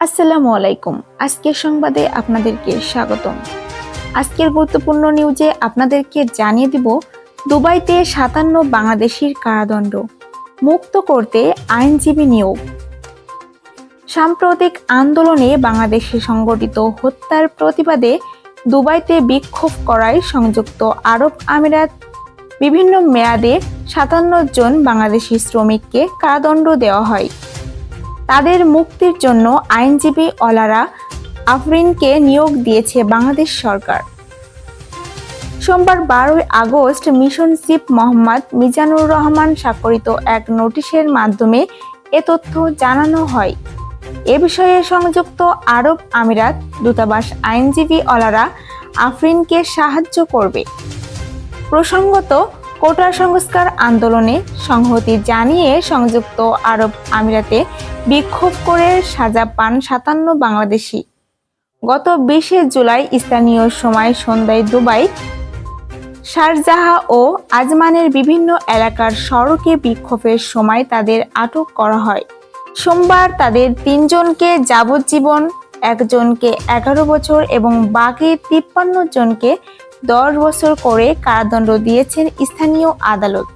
আসসালামু আলাইকুম। আজকের সংবাদে আপনাদেরকে স্বাগতম। আজকের গুরুত্বপূর্ণ নিউজে আপনাদেরকে জানিয়ে দিব দুবাইতে সাতান্ন বাংলাদেশির কারাদণ্ড, মুক্ত করতে আইনজীবী নিয়োগ। সাম্প্রতিক আন্দোলনে বাংলাদেশে সংগঠিত হত্যার প্রতিবাদে দুবাইতে বিক্ষোভ করায় সংযুক্ত আরব আমিরাত। বিভিন্ন মেয়াদে সাতান্ন জন বাংলাদেশি শ্রমিককে কারাদণ্ড দেওয়া হয়। তাদের মুক্তির জন্য আইনজীবী অলারা আফরিনকে নিয়োগ দিয়েছে বাংলাদেশ সরকার। সোমবার বারোই August mission chief Mohammad Mizanur Rahman স্বাক্ষরিত এক নোটিশের মাধ্যমে এ তথ্য জানানো হয়। এ বিষয়ে সংযুক্ত আরব আমিরাত দূতাবাস আইনজীবী অলারা আফরিনকে সাহায্য করবে। প্রসঙ্গত কোটা সংস্কার আন্দোলনে সংহতি জানিয়ে সংযুক্ত আরব আমিরাতে বিক্ষোভ করে সাজা পান সাতান্ন বাংলাদেশি। গত বিশে জুলাই স্থানীয় সময় সন্ধ্যায় দুবাই, শারজাহা ও আজমানের বিভিন্ন এলাকার সড়কে বিক্ষোভের সময় তাদের আটক করা হয়। সোমবার তাদের তিনজনকে যাবজ্জীবন, একজনকে এগারো বছর এবং বাকি তিপ্পান্ন জনকে দশ বছর করে কারাদণ্ড দিয়েছেন স্থানীয় আদালত।